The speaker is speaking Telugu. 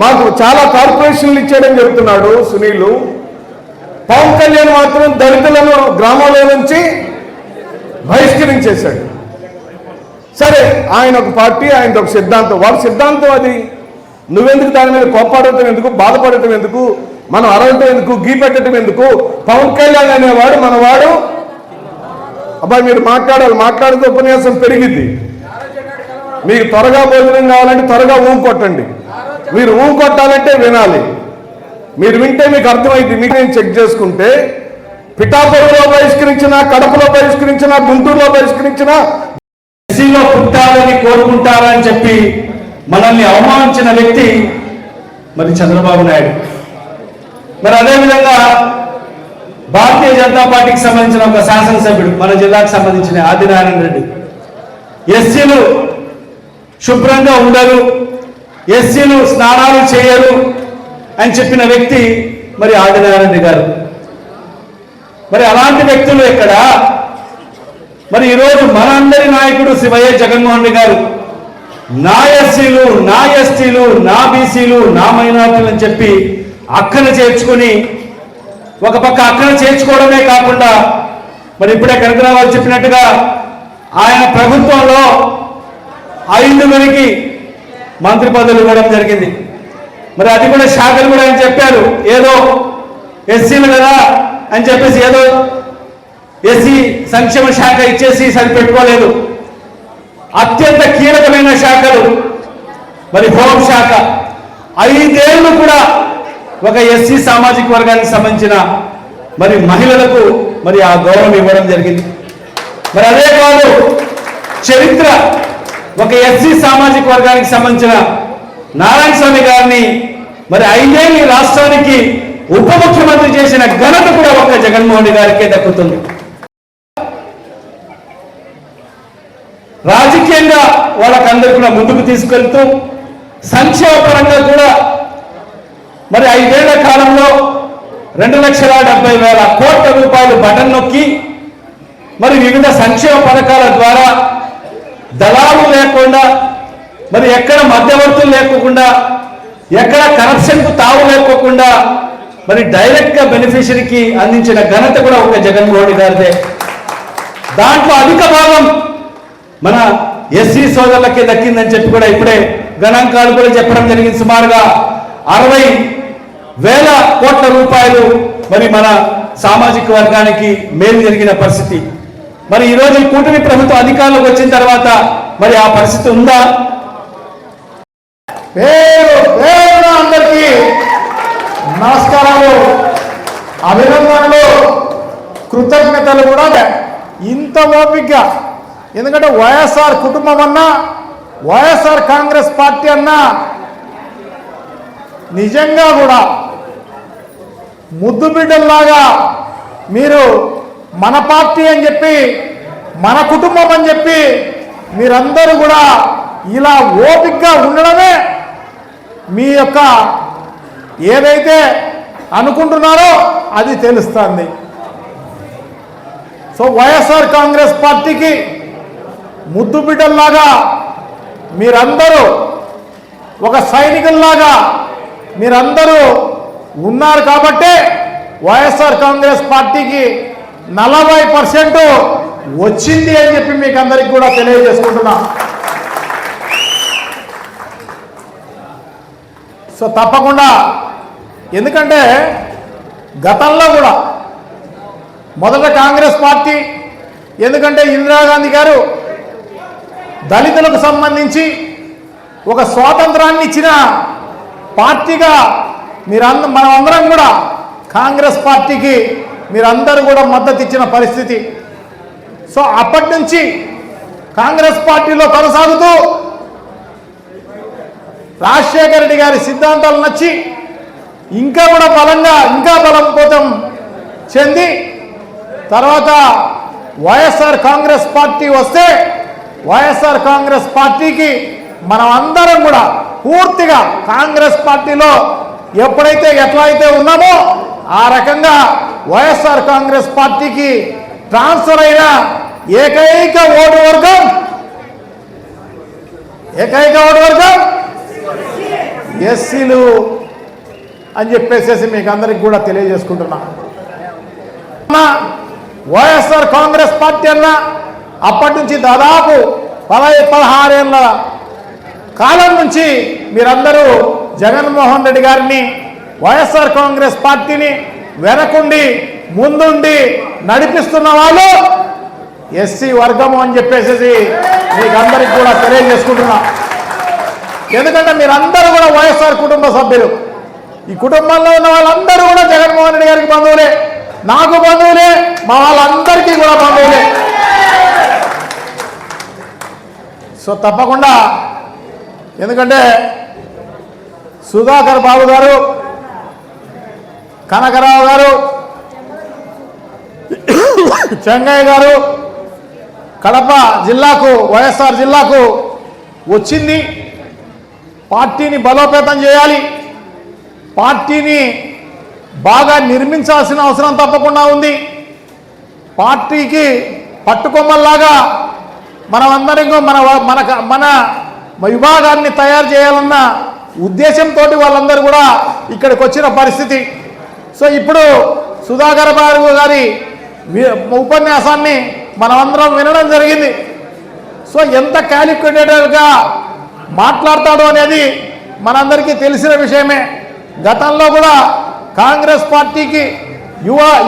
మాకు చాలా కార్పొరేషన్లు ఇచ్చాడని జరుగుతున్నాడు సునీలు. పవన్ కళ్యాణ్ మాత్రం దళితులను గ్రామంలో నుంచి బహిష్కరించేశాడు. సరే ఆయన ఒక పార్టీ ఆయన ఒక సిద్ధాంతం. వాడి సిద్ధాంతం అది. నువ్వెందుకు దాని మీద కోపాడటం ఎందుకు బాధపడటం ఎందుకు మనం అరవటం ఎందుకు గీ పెట్టడం ఎందుకు? పవన్ కళ్యాణ్ అనేవాడు మనవాడు. అబ్బాయి మీరు మాట్లాడాలి. మాట్లాడితే ఉపన్యాసం పెరిగిద్ది. మీకు త్వరగా భోజనం కావాలంటే త్వరగా ఊ కొట్టండి. మీరు ఊ కొట్టాలంటే వినాలి. మీరు వింటే మీకు అర్థమైంది. మీకు నేను చెక్ చేసుకుంటే పిఠాపురంలో బహిష్కరించిన కడపలో బహిష్కరించిన గుంటూరులో బహిష్కరించిన ఎస్సీలో పుట్టాలని కోరుకుంటారని చెప్పి మనల్ని అవమానించిన వ్యక్తి మరి చంద్రబాబు నాయుడు. మరి అదేవిధంగా భారతీయ జనతా పార్టీకి సంబంధించిన ఒక శాసనసభ్యుడు మన జిల్లాకు సంబంధించిన ఆదినారాయణ రెడ్డి. ఎస్సీలు శుభ్రంగా ఉండరు. ఎస్సీలు స్నానాలు చేయరు అని చెప్పిన వ్యక్తి మరి ఆదినారాయణ గారు. మరి అలాంటి వ్యక్తులు ఇక్కడ మరి ఈరోజు మనందరి నాయకుడు శివయ్య జగన్మోహన్ రెడ్డి గారు నా ఎస్సీలు నా ఎస్టీలు నా బీసీలు నా మైనార్టీలు అని చెప్పి అక్కన చేర్చుకొని ఒక పక్క అక్కన చేర్చుకోవడమే కాకుండా మరి ఇప్పుడే కనకరావు చెప్పినట్టుగా ఆయన ప్రభుత్వంలో ఐదుగురికి మంత్రి పదవులు ఇవ్వడం జరిగింది. మరి అది కూడా శాఖలు కూడా ఆయన చెప్పారు. ఏదో ఎస్సీలు కదా అని చెప్పేసి ఏదో ఎస్సీ సంక్షేమ శాఖ ఇచ్చేసి సరిపెట్టుకోలేదు. అత్యంత కీలకమైన శాఖలు మరి హోంశాఖ ఐదేళ్ళు కూడా ఒక ఎస్సీ సామాజిక వర్గానికి సంబంధించిన మరి మహిళలకు మరి ఆ గౌరవం ఇవ్వడం జరిగింది. మరి అదే కాదు చరిత్ర ఒక ఎస్సీ సామాజిక వర్గానికి సంబంధించిన నారాయణ స్వామి గారిని మరి ఐదేళ్ళు రాష్ట్రానికి ఉప ముఖ్యమంత్రి చేసిన ఘనత కూడా ఒక జగన్మోహన్ రెడ్డి గారికే దక్కుతుంది. రాజకీయంగా వాళ్ళకందరూ కూడా ముందుకు తీసుకెళ్తూ సంక్షేమ పరంగా కూడా మరి ఐదేళ్ళ కాలంలో రెండు లక్షల డెబ్బై వేల కోట్ల రూపాయలు బటన్ నొక్కి మరి వివిధ సంక్షేమ పథకాల ద్వారా దళాలు లేకుండా మరి ఎక్కడ మధ్యవర్తులు లేకోకుండా ఎక్కడ కరప్షన్కు తావు లేకోకుండా మరి డైరెక్ట్గా బెనిఫిషరీకి అందించిన ఘనత కూడా ఒక జగన్మోహన్ గారిదే. దాంట్లో అధిక భాగం మన ఎస్సీ సోదరులకే దక్కిందని చెప్పి కూడా ఇప్పుడే గణాంకాలు కూడా చెప్పడం జరిగింది. సుమారుగా అరవై వేల కోట్ల రూపాయలు మరి మన సామాజిక వర్గానికి మేలు జరిగిన పరిస్థితి. మరి ఈరోజు ఈ కూటమి ప్రభుత్వం అధికారంలోకి వచ్చిన తర్వాత మరి ఆ పరిస్థితి ఉందా? పేరు పేరున అందరికీ నమస్కారాలు. అభినందనలు. కృతజ్ఞతలు కూడా. ఇంత ఓపికగా ఎందుకంటే వైఎస్ఆర్ కుటుంబం అన్నా వైఎస్ఆర్ కాంగ్రెస్ పార్టీ అన్నా నిజంగా కూడా ముద్దు బిడ్డల్లాగా మీరు మన పార్టీ అని చెప్పి మన కుటుంబం అని చెప్పి మీరందరూ కూడా ఇలా ఓపికగా ఉండడమే మీ యొక్క ఏదైతే అనుకుంటున్నారో అది తెలుస్తుంది. సో వైఎస్ఆర్ కాంగ్రెస్ పార్టీకి ముద్దు బిడ్డల్లాగా మీరందరూ ఒక సైనికుల్లాగా మీరందరూ ఉన్నారు కాబట్టే వైఎస్ఆర్ కాంగ్రెస్ పార్టీకి నలభై పర్సెంట్ వచ్చింది అని చెప్పి మీకు అందరికి కూడా తెలియజేసుకుంటున్నా. సో తప్పకుండా ఎందుకంటే గతంలో కూడా మొదట కాంగ్రెస్ పార్టీ ఎందుకంటే ఇందిరాగాంధీ గారు దళితులకు సంబంధించి ఒక స్వాతంత్రాన్ని ఇచ్చిన పార్టీగా మీరంద అందరం కూడా కాంగ్రెస్ పార్టీకి మీరందరూ కూడా మద్దతు ఇచ్చిన పరిస్థితి. సో అప్పటి నుంచి కాంగ్రెస్ పార్టీలో కొనసాగుతూ రాజశేఖర రెడ్డి గారి సిద్ధాంతాలు నచ్చి ఇంకా కూడా బలంగా ఇంకా బలోపేతం చెంది తర్వాత వైఎస్ఆర్ కాంగ్రెస్ పార్టీ వస్తే వైఎస్ఆర్ కాంగ్రెస్ పార్టీకి మనం అందరం కూడా పూర్తిగా కాంగ్రెస్ పార్టీలో ఎప్పుడైతే ఎట్లా అయితే ఉన్నామో ఆ రకంగా వైఎస్ఆర్ కాంగ్రెస్ పార్టీకి ట్రాన్స్ఫర్ అయిన ఏకైక ఓటు వర్గం ఏకైక ఓటు వర్గం ఎస్సీలు అని చెప్పేసేసి మీకు అందరికి కూడా తెలియజేసుకుంటున్నా. వైఎస్ఆర్ కాంగ్రెస్ పార్టీ అన్న అప్పటి నుంచి దాదాపు పదహై పదహారేళ్ళ కాలం నుంచి మీరందరూ జగన్మోహన్ రెడ్డి గారిని వైఎస్ఆర్ కాంగ్రెస్ పార్టీని వెనకుండి ముందుండి నడిపిస్తున్న వాళ్ళు ఎస్సీ వర్గము అని చెప్పేసి మీకు అందరికి కూడా తెలియజేసుకుంటున్నా. ఎందుకంటే మీరందరూ కూడా వైఎస్ఆర్ కుటుంబ సభ్యులు. ఈ కుటుంబంలో ఉన్న వాళ్ళందరూ కూడా జగన్మోహన్ రెడ్డి గారికి బంధువులే. నాకు బంధువులే మా వాళ్ళందరికీ కూడా బంధువులే. సో తప్పకుండా ఎందుకంటే సుధాకర్ బాబు గారు కనకరావు గారు చెంగయ్య గారు కడప జిల్లాకు వైఎస్ఆర్ జిల్లాకు వచ్చింది. పార్టీని బలోపేతం చేయాలి. పార్టీని బాగా నిర్మించాల్సిన అవసరం తప్పకుండా ఉంది. పార్టీకి పట్టుకొమ్మల్లాగా మనమందరం మన మన మన విభాగాన్ని తయారు చేయాలన్న ఉద్దేశంతో వాళ్ళందరూ కూడా ఇక్కడికి వచ్చిన పరిస్థితి. సో ఇప్పుడు సుధాకర్ బాబు గారి ఉపన్యాసాన్ని మనమందరం వినడం జరిగింది. సో ఎంత క్యాలిక్యులేటర్గా మాట్లాడతాడు అనేది మనందరికీ తెలిసిన విషయమే. గతంలో కూడా కాంగ్రెస్ పార్టీకి యువ